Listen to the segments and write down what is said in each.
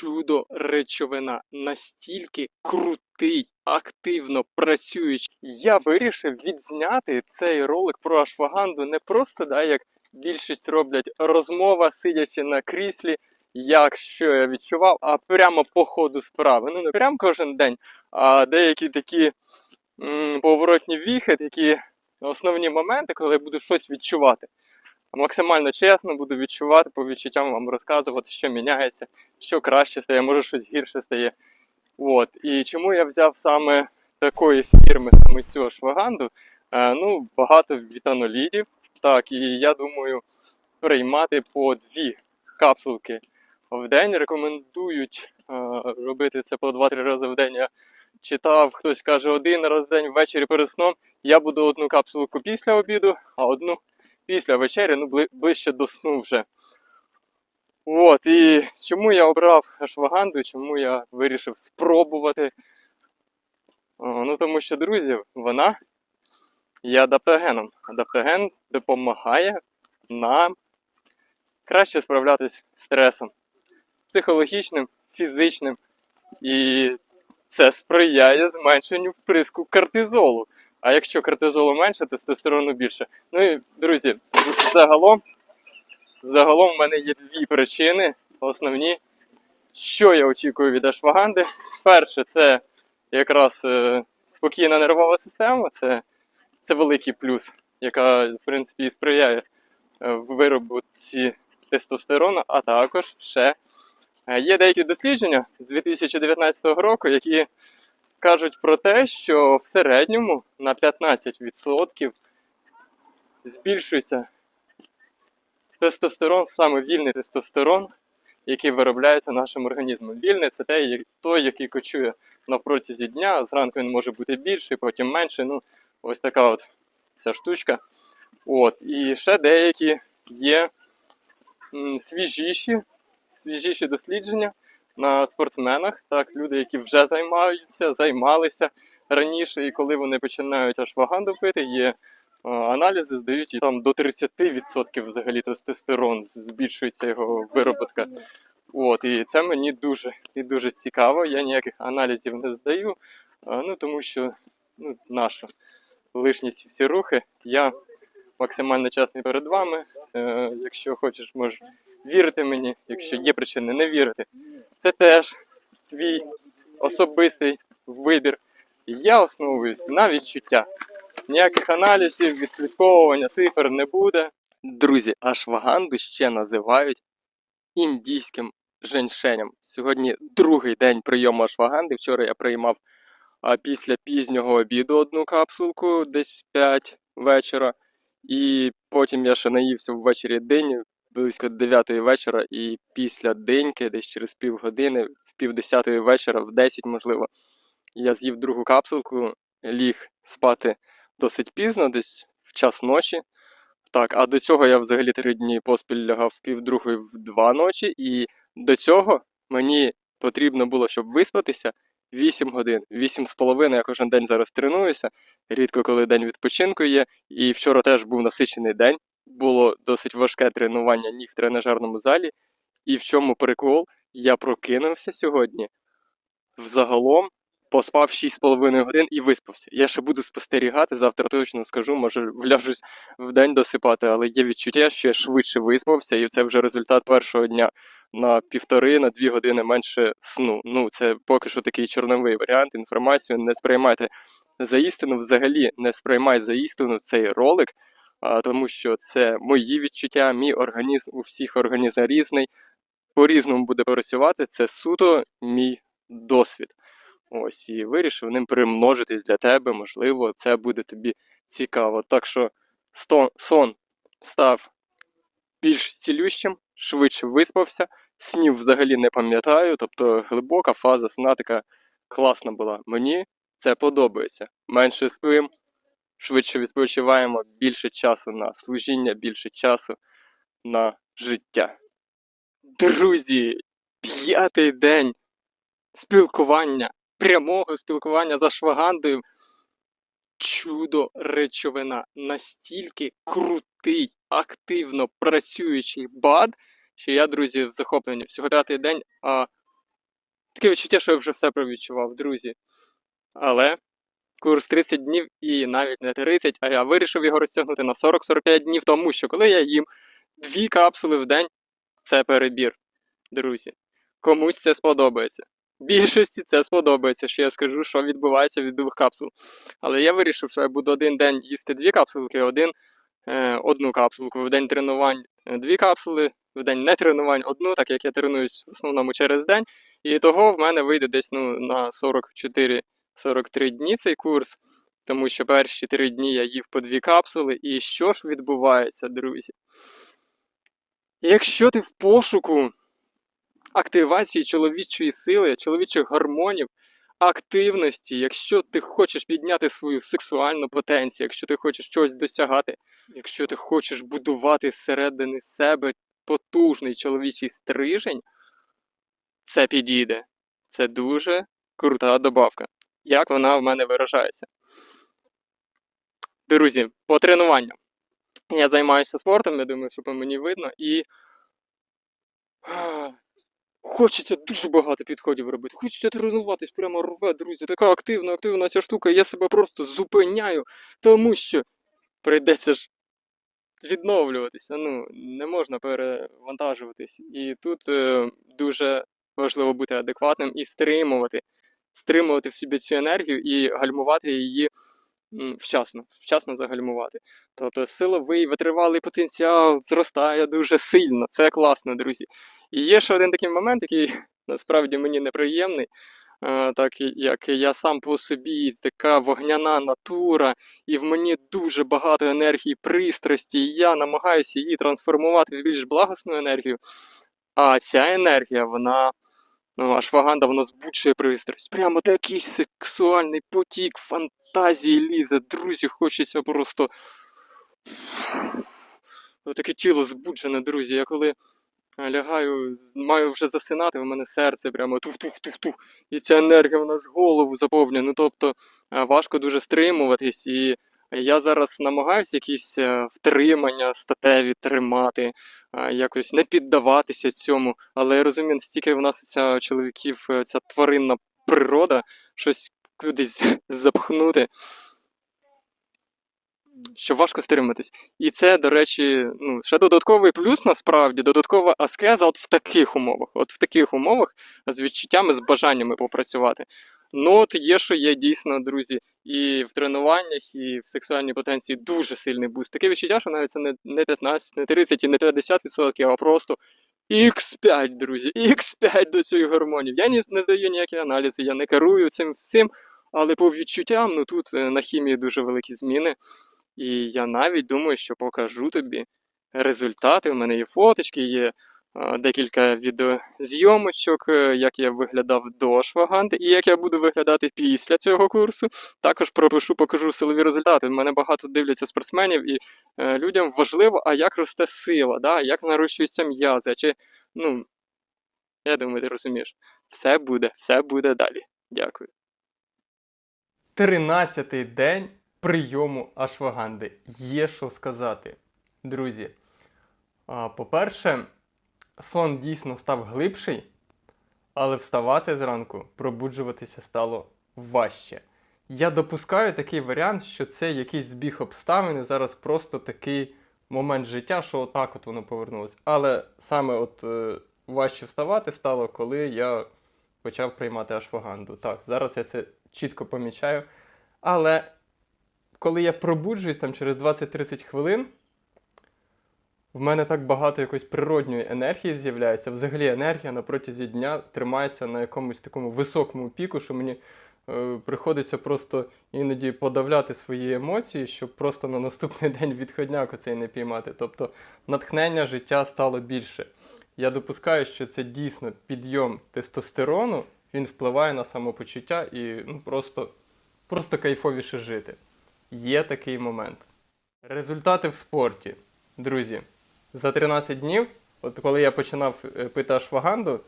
чудо речовина, настільки крутий, активно працюючий. Я вирішив відзняти цей ролик про ашваганду не просто, да, як більшість роблять розмова, сидячи на кріслі, як що я відчував, а прямо по ходу справи. Ну не прямо кожен день, а деякі такі м, поворотні віхи, такі основні моменти, коли я буду щось відчувати. Максимально чесно буду відчувати, по відчуттям вам розказувати, що міняється, що краще стає, може щось гірше стає. От. І чому я взяв саме такої фірми, саме цю ашваганду? Е, ну, багато вітанолідів. Так, і я думаю приймати по дві капсулки в день. Рекомендують е, робити це по 2-3 рази в день. Я читав, хтось каже один раз в день ввечері перед сном. Я буду одну капсулку після обіду, а одну після вечері, ну бли- ближче до сну вже. От, і чому я обрав ашваганду, чому я вирішив спробувати? О, ну тому що, друзі, вона є адаптогеном. Адаптоген допомагає нам краще справлятись з стресом психологічним, фізичним, і це сприяє зменшенню вприску кортизолу. А якщо кортизолу менше, тестостерону більше. Ну і друзі, загалом, загалом в мене є дві причини основні, що я очікую від ашваганди. Перше, це якраз е, спокійна нервова система, це, це великий плюс, яка, в принципі, і сприяє е, виробці тестостерону, а також ще е, є деякі дослідження з 2019 року, які кажуть про те, що в середньому на 15% збільшується тестостерон, саме вільний тестостерон, який виробляється нашим організмом. Вільний це той, той, який кочує на протязі дня. Зранку він може бути більший, потім менший. Ну, ось така от ця штучка. От. І ще деякі є м, свіжіші, свіжіші дослідження на спортсменах, так, люди, які вже займаються, займалися раніше, і коли вони починають аж ваганду пити, є а, аналізи, здають там до 30% взагалі тестостерон збільшується його вироботка. От, і це мені дуже і дуже цікаво. Я ніяких аналізів не здаю, а, ну тому що ну, наша лишні ці всі рухи. Я максимально чесний перед вами. Е, якщо хочеш, можеш вірити мені, якщо є причини не вірити. Це теж твій особистий вибір. Я основуюсь на відчуття. Ніяких аналізів, відслідковування цифр не буде. Друзі, ашваганду ще називають індійським женьшенем. Сьогодні другий день прийому ашваганди. Вчора я приймав а, після пізнього обіду одну капсулку, десь 5 вечора. І потім я ще наївся ввечері день, близько 9 вечора, і після деньки, десь через півгодини, в півдесятої вечора, в 10, можливо, я з'їв другу капсулку, ліг спати досить пізно, десь в час ночі. Так, а до цього я взагалі три дні поспіль лягав в півдругої в два ночі, і до цього мені потрібно було, щоб виспатися 8 годин. 8 з половиною я кожен день зараз тренуюся. Рідко коли день відпочинку є. І вчора теж був насичений день. Було досить важке тренування ніг в тренажерному залі. І в чому прикол? Я прокинувся сьогодні. Взагалом поспав 6,5 годин і виспався. Я ще буду спостерігати, завтра точно скажу, може вляжусь в день досипати, але є відчуття, що я швидше виспався, і це вже результат першого дня на півтори, на дві години менше сну. Ну, це поки що такий чорновий варіант. Інформацію не сприймайте за істину, взагалі не сприймай за істину цей ролик, тому що це мої відчуття, мій організм, у всіх організм різний, по-різному буде працювати. Це суто мій досвід. Ось і вирішив ним примножитись для тебе. Можливо, це буде тобі цікаво. Так що сон став більш цілющим, швидше виспався, снів взагалі не пам'ятаю. Тобто глибока фаза сна така класна була. Мені це подобається. Менше спим, швидше відпочиваємо, більше часу на служіння, більше часу на життя. Друзі, п'ятий день спілкування, прямого спілкування за швагандою. Чудо речовина настільки крутий, активно працюючий бад, що я, друзі, в захопленні. Всього п'ятий день, а Таке відчуття, що я вже все провідчував, друзі. Але курс 30 днів і навіть не 30, а я вирішив його розтягнути на 40-45 днів, тому що коли я їм дві капсули в день, це перебір, друзі. Комусь це сподобається. Більшості це сподобається, що я скажу, що відбувається від двох капсул. Але я вирішив, що я буду один день їсти дві капсулки, один, е, одну капсулку. В день тренувань е, дві капсули, в день не тренувань одну, так як я тренуюсь в основному через день. І того в мене вийде десь ну, на 44-43 дні цей курс, тому що перші три дні я їв по дві капсули. І що ж відбувається, друзі? Якщо ти в пошуку активації чоловічої сили, чоловічих гормонів, активності, якщо ти хочеш підняти свою сексуальну потенцію, якщо ти хочеш щось досягати, якщо ти хочеш будувати зсередини себе потужний чоловічий стрижень, це підійде. Це дуже крута добавка. Як вона в мене виражається? Друзі, по тренуванням. Я займаюся спортом, я думаю, що мені видно, і хочеться дуже багато підходів робити. Хочеться тренуватись, прямо рве, друзі. Така активна, активна ця штука, я себе просто зупиняю, тому що прийдеться ж відновлюватися. Ну, не можна перевантажуватись. І тут е, дуже важливо бути адекватним і стримувати, стримувати в собі цю енергію і гальмувати її вчасно, вчасно загальмувати. Тобто силовий, витривалий потенціал зростає дуже сильно. Це класно, друзі. І є ще один такий момент, який насправді мені неприємний. е, Так як я сам по собі така вогняна натура, і в мені дуже багато енергії, пристрасті, і я намагаюся її трансформувати в більш благосну енергію. А ця енергія, вона, ашваганда, вона збуджує пристрасть. Прямо такий сексуальний потік, фантазії лізе. Друзі, хочеться просто. Таке тіло збуджене, друзі. Я коли е, лягаю, маю вже засинати, в мене серце прямо тух-тух-тух-тух. І ця енергія, вона ж голову заповнює. Ну, тобто е, важко дуже стримуватись. І я зараз намагаюся якісь е, втримання статеві тримати, е, якось не піддаватися цьому. Але я розумію, настільки в нас ця чоловіків, е, ця тваринна природа, щось кудись запхнути. Що важко стриматись. І це, до речі, ну, ще додатковий плюс насправді, додаткова аскеза от в таких умовах. От в таких умовах з відчуттями, з бажаннями попрацювати. Ну, от є, що є дійсно, друзі, і в тренуваннях, і в сексуальній потенції дуже сильний буст. Таке відчуття, що навіть це не, не 15, не 30 і не 50%, а просто X5, друзі, X5 до цих гормонів. Я ні, не здаю ніякі аналізи, я не керую цим всім, але по відчуттям, ну тут е, на хімії дуже великі зміни. І я навіть думаю, що покажу тобі результати. У мене є фоточки, є декілька відеозйомочок, е, як я виглядав до шваганди і як я буду виглядати після цього курсу. Також пропишу, покажу силові результати. Мене багато дивляться спортсменів, і е, людям важливо, а як росте сила, да? як нарощуються м'язи. Чи, ну, я думаю, ти розумієш. Все буде, все буде далі. Дякую. Тринадцятий день прийому ашваганди. Є що сказати, друзі. По-перше, сон дійсно став глибший, але вставати зранку, пробуджуватися стало важче. Я допускаю такий варіант, що це якийсь збіг обставин, і зараз просто такий момент життя, що отак от воно повернулося. Але саме от е, важче вставати стало, коли я почав приймати ашваганду. Так, зараз я це чітко помічаю. Але коли я пробуджуюсь там через 20-30 хвилин, в мене так багато якоїсь природньої енергії з'являється. Взагалі енергія на протязі дня тримається на якомусь такому високому піку, що мені е, приходиться просто іноді подавляти свої емоції, щоб просто на наступний день відходняк оцей не піймати. Тобто натхнення життя стало більше. Я допускаю, що це дійсно підйом тестостерону, він впливає на самопочуття і ну, просто, просто кайфовіше жити. Є такий момент. Результати в спорті. Друзі, за 13 днів, от коли я починав е, пити ашваганду,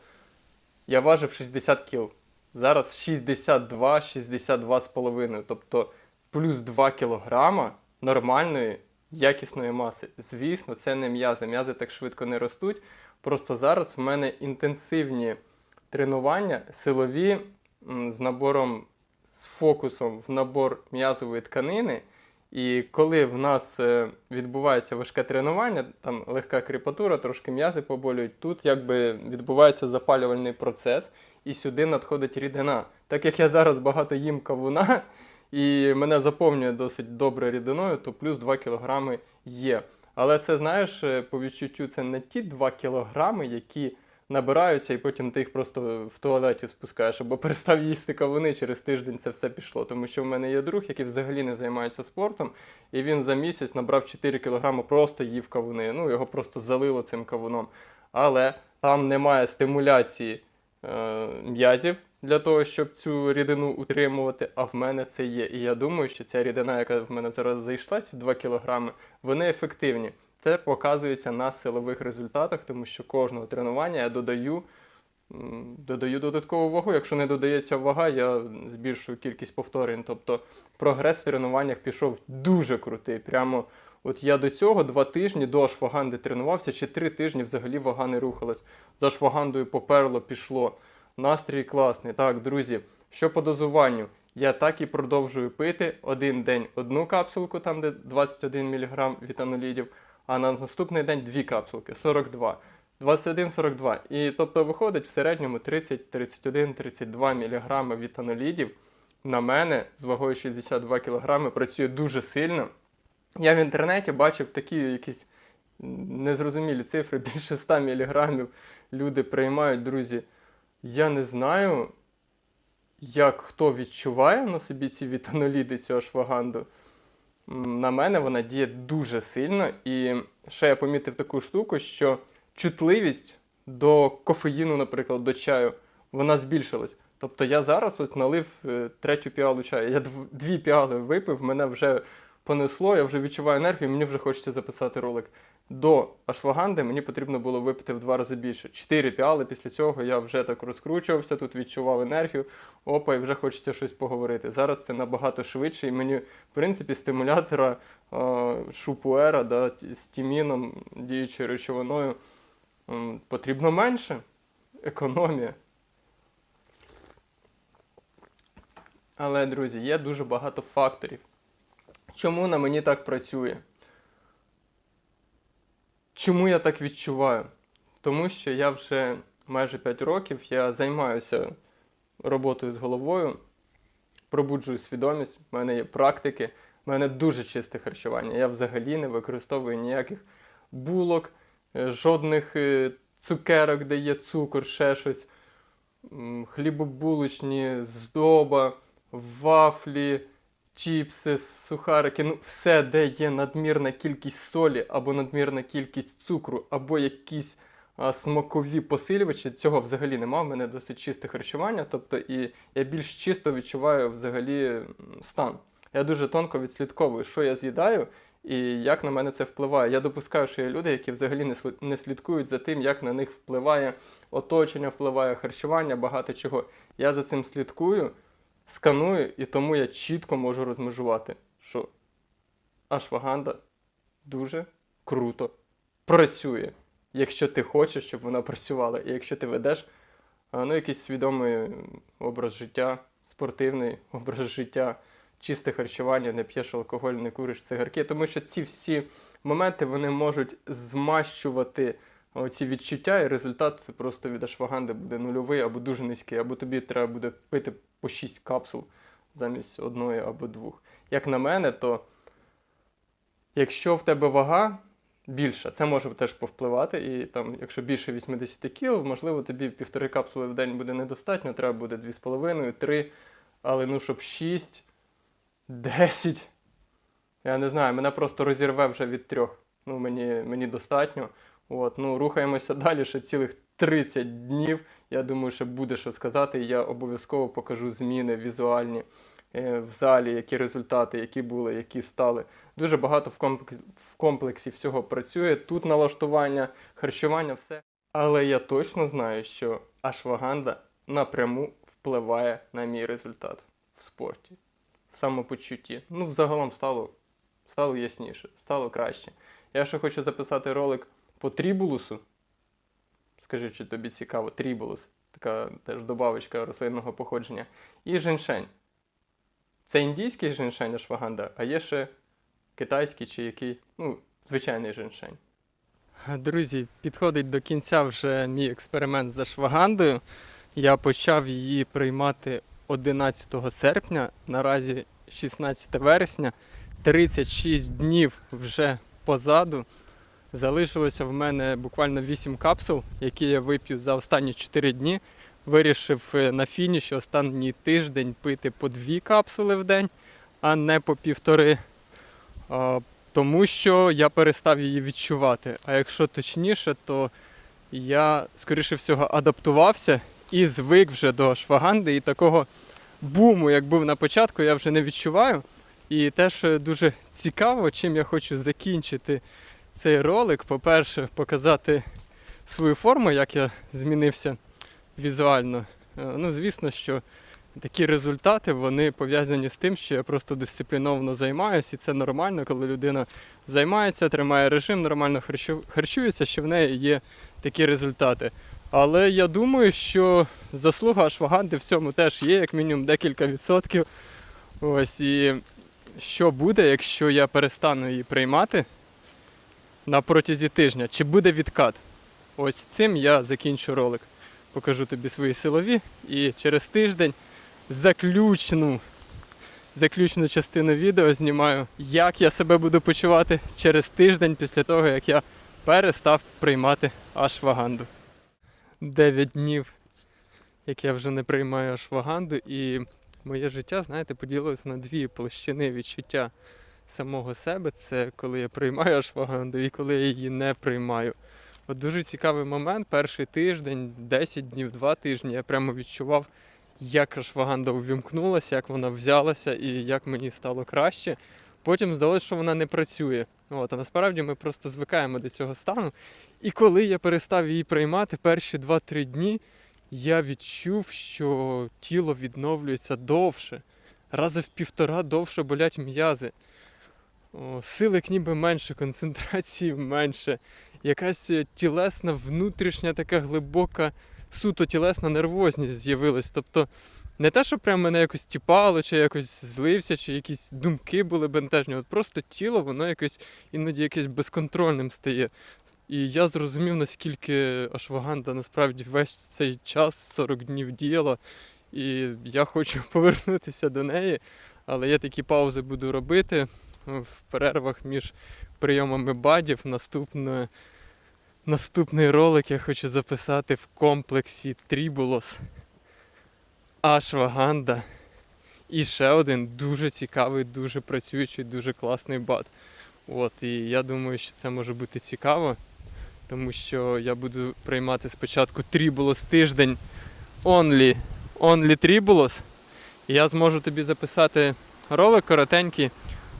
я важив 60 кіл. Зараз 62, 62 з половиною, тобто плюс 2 кілограма нормальної, якісної маси. Звісно, це не м'язи. М'язи так швидко не ростуть. Просто зараз в мене інтенсивні тренування силові з набором з фокусом в набор м'язової тканини. І коли в нас е, відбувається важке тренування, там легка кріпатура, трошки м'язи поболюють, тут якби відбувається запалювальний процес, і сюди надходить рідина. Так як я зараз багато їм кавуна, і мене заповнює досить добре рідиною, то плюс 2 кілограми є. Але це, знаєш, е, по відчуттю, це не ті 2 кілограми, які набираються, і потім ти їх просто в туалеті спускаєш, або перестав їсти кавуни, через тиждень це все пішло. Тому що в мене є друг, який взагалі не займається спортом, і він за місяць набрав 4 кілограми, просто їв кавуни. Ну, його просто залило цим кавуном. Але там немає стимуляції е, м'язів для того, щоб цю рідину утримувати, а в мене це є. І я думаю, що ця рідина, яка в мене зараз зайшла, ці 2 кілограми, вони ефективні. Це показується на силових результатах, тому що кожного тренування я додаю, додаю додаткову вагу. Якщо не додається вага, я збільшую кількість повторень. Тобто прогрес в тренуваннях пішов дуже крутий. Прямо от я до цього два тижні до ашваганди тренувався, чи три тижні взагалі вага не рухалась. За ашвагандою поперло, пішло. Настрій класний. Так, друзі, що по дозуванню? Я так і продовжую пити один день одну капсулку, там де 21 мг вітанолідів, а на наступний день дві капсулки 42. 21-42. І тобто виходить в середньому 30, 31, 32 мг вітанолідів. На мене з вагою 62 кг працює дуже сильно. Я в інтернеті бачив такі якісь незрозумілі цифри, більше 100 мг люди приймають, друзі. Я не знаю, як хто відчуває на собі ці вітаноліди, цю ашваганду. На мене вона діє дуже сильно. І ще я помітив таку штуку, що чутливість до кофеїну, наприклад, до чаю, вона збільшилась. Тобто я зараз от налив е, третю піалу чаю. Я дві піали випив, мене вже понесло, я вже відчуваю енергію, мені вже хочеться записати ролик. До ашваганди мені потрібно було випити в два рази більше. Чотири піали після цього я вже так розкручувався, тут відчував енергію. Опа, і вже хочеться щось поговорити. Зараз це набагато швидше, і мені, в принципі, стимулятора шупуера да, з тіміном, діючою речовиною, потрібно менше. Економія. Але, друзі, є дуже багато факторів. Чому на мені так працює? Чому я так відчуваю? Тому що я вже майже 5 років я займаюся роботою з головою, пробуджую свідомість, в мене є практики, в мене дуже чисте харчування. Я взагалі не використовую ніяких булок, е, жодних е, цукерок, де є цукор, ще щось, хлібобулочні, здоба, вафлі, чіпси, сухарики, ну все, де є надмірна кількість солі або надмірна кількість цукру, або якісь а, смакові посилювачі, цього взагалі нема. У мене досить чисте харчування, тобто і я більш чисто відчуваю взагалі стан. Я дуже тонко відслідковую, що я з'їдаю і як на мене це впливає. Я допускаю, що є люди, які взагалі не слідкують за тим, як на них впливає оточення, впливає харчування, багато чого. Я за цим слідкую, сканую, і тому я чітко можу розмежувати, що ашваганда дуже круто працює, якщо ти хочеш, щоб вона працювала, і якщо ти ведеш ну, якийсь свідомий образ життя, спортивний образ життя, чисте харчування, не п'єш алкоголь, не куриш цигарки, тому що ці всі моменти вони можуть змащувати ці відчуття, і результат просто від ашваганди буде нульовий або дуже низький, або тобі треба буде пити по 6 капсул замість одної або двох. Як на мене, то якщо в тебе вага більша, це може теж повпливати. І там, якщо більше 80 кіл, можливо, тобі півтори капсули в день буде недостатньо, треба буде 2,5, 3, але ну, щоб 6, 10. Я не знаю, мене просто розірве вже від трьох. Ну, мені, мені достатньо. От, ну, рухаємося далі ще цілих 30 днів. Я думаю, що буде що сказати. Я обов'язково покажу зміни візуальні е, в залі, які результати, які були, які стали. Дуже багато в комплексі, в комплексі всього працює. Тут налаштування, харчування, все. Але я точно знаю, що ашваганда напряму впливає на мій результат в спорті, в самопочутті. Ну, взагалом стало, стало ясніше, стало краще. Я ще хочу записати ролик по трібулусу. Скажи, чи тобі цікаво, трібулус. така теж добавочка рослинного походження. І женьшень. Це індійський женьшень ашваганда, а є ще китайський чи який, ну, звичайний женьшень. Друзі, підходить до кінця вже мій експеримент з ашвагандою. Я почав її приймати 11 серпня, наразі 16 вересня, 36 днів вже позаду. Залишилося в мене буквально 8 капсул, які я вип'ю за останні 4 дні. Вирішив е, на фініші останній тиждень пити по 2 капсули в день, а не по півтори. Тому що я перестав її відчувати. А якщо точніше, то я, скоріше всього, адаптувався і звик вже до шваганди, і такого буму, як був на початку, я вже не відчуваю. І теж е, дуже цікаво, чим я хочу закінчити цей ролик. По-перше, показати свою форму, як я змінився візуально. Е, Ну, звісно, що такі результати вони пов'язані з тим, що я просто дисципліновано займаюся, і це нормально, коли людина займається, тримає режим, нормально харчується, що в неї є такі результати. Але я думаю, що заслуга Ашваганди в цьому теж є, як мінімум декілька відсотків. Ось і що буде, якщо я перестану її приймати на протязі тижня? Чи буде відкат? Ось цим я закінчу ролик. Покажу тобі свої силові і через тиждень заключну, заключну частину відео знімаю, як я себе буду почувати через тиждень після того, як я перестав приймати ашваганду. 9 днів, як я вже не приймаю ашваганду, і моє життя, знаєте, поділилося на дві площини відчуття самого себе. Це коли я приймаю ашваганду і коли я її не приймаю. От дуже цікавий момент. Перший тиждень, 10 днів, 2 тижні я прямо відчував, як ашваганда увімкнулася, як вона взялася і як мені стало краще. Потім здалося, що вона не працює. От, а насправді ми просто звикаємо до цього стану. І коли я перестав її приймати перші 2-3 дні, я відчув, що тіло відновлюється довше. Рази в півтора довше болять м'язи. О, сили ніби менше, концентрації менше. Якась е, тілесна, внутрішня, така глибока, суто тілесна нервозність з'явилась. Тобто не те, що прям мене якось тіпало, чи якось злився, чи якісь думки були бентежні. От просто тіло, воно якось іноді якесь безконтрольним стає. І я зрозумів, наскільки ашваганда насправді весь цей час, 40 днів діяла, і я хочу повернутися до неї, але я такі паузи буду робити в перервах між прийомами бадів. Наступне, наступний ролик я хочу записати в комплексі Трібулос, Ашваганда і ще один дуже цікавий, дуже працюючий, дуже класний бад. От, і я думаю, що це може бути цікаво, тому що я буду приймати спочатку Трібулос тиждень only, only Трібулос. І я зможу тобі записати ролик коротенький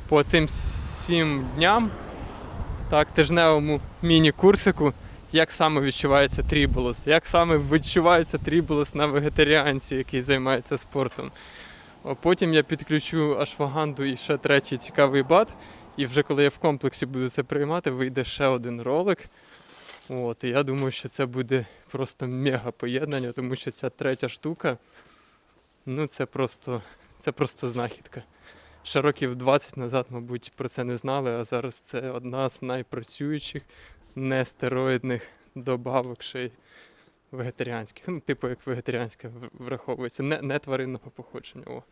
по цим сім дням, так, тижневому міні-курсику, як саме відчувається тріболос, як саме відчувається тріболос на вегетаріанці, який займається спортом. А потім я підключу ашваганду і ще третій цікавий бат. І вже коли я в комплексі буду це приймати, вийде ще один ролик. От, і я думаю, що це буде просто мега поєднання, тому що ця третя штука, ну це просто, це просто знахідка. Ще років 20 назад, мабуть, про це не знали, а зараз це одна з найпрацюючих нестероїдних добавок ще й вегетаріанських. Ну, типу як вегетаріанська враховується, не, не тваринного походження. О.